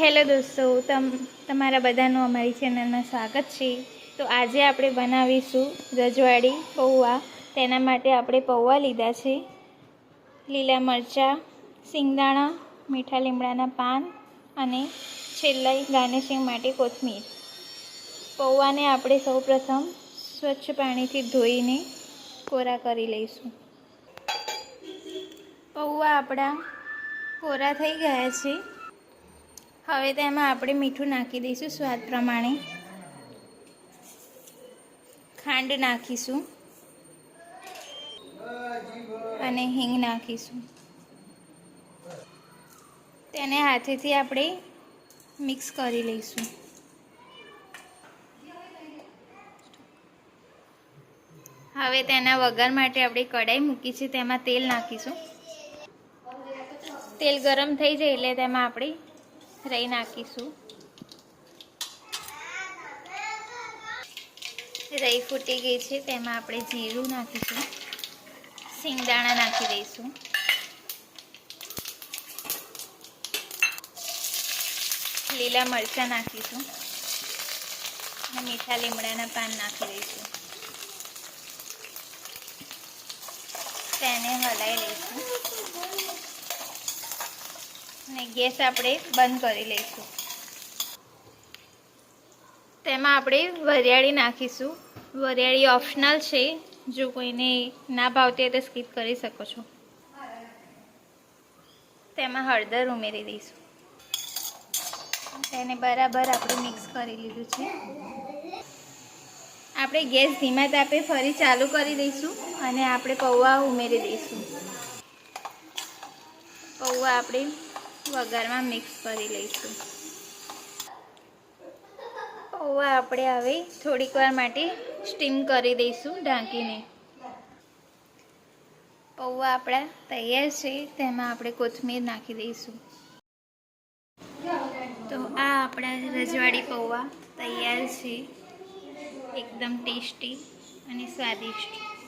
Hello દોસ્તો, તમ, તમારા બધાનું અમારી ચેનલમાં સ્વાગત છે. તો આજે આપણે બનાવીશું રજવાડી, પૌવા. તેના માટે આપણે પૌવા લીધા છે. લીલા મરચાં, સિંગદાણા, મીઠા લીમડાના પાન અને છેલ્લા ગાર્નિશિંગ માટે કોથમીર. પૌવાને આપણે સૌપ્રથમ સ્વચ્છ પાણીથી ધોઈને કોરા કરી લઈશું. પૌવા આપણા કોરા થઈ ગયા છે. હવે તેમાં આપણે મીઠું નાખી દઈશું સ્વાદ પ્રમાણે. ખાંડ નાખીશું. અને હિંગ નાખીશું. તેને હાથેથી આપણે મિક્સ કરી લઈશું. હવે તેના વઘાર માટે આપણે કઢાઈ મૂકી છે, તેમાં તેલ નાખીશું. તેલ ગરમ થઈ જાય એટલે તેમાં આપણે રહી નાખીશું. રહી ફૂટી ગઈ છે તેમાં આપણે જીરું નાખીશું. સિંગદાણા નાખી દઈશું. લીલા મરચાં નાખીશું. અને મીઠા લીમડાના પાન નાખી દઈશું. તેને હલાવી લઈશું. અને ગેસ આપણે બંધ કરી લઈશું. તેમાં આપણે વરિયાળી નાખીશું. વરિયાળી ઓપ્શનલ છે. જો કોઈને ના ભાવતી હોય તો સ્કીપ કરી શકો છો. તેમાં હળદર ઉમેરી દઈશું. તેને બરાબર આપણે મિક્સ કરી લીધું છે. આપણે ગેસ ધીમા તાપે ફરી ચાલુ કરી દઈશું અને આપણે પૌવા ઉમેરી દઈશું. પૌવા આપણે વઘારમાં મિક્સ કરી લઈશું. પૌવા આપણે હવે થોડીક વાર માટે સ્ટીમ કરી દઈશું ઢાંકીને. પૌવા આપણા તૈયાર છે, તેમાં આપણે કોથમીર નાખી દઈશું. તો આ આપણા રજવાડી પૌવા તૈયાર છે. એકદમ ટેસ્ટી અને સ્વાદિષ્ટ.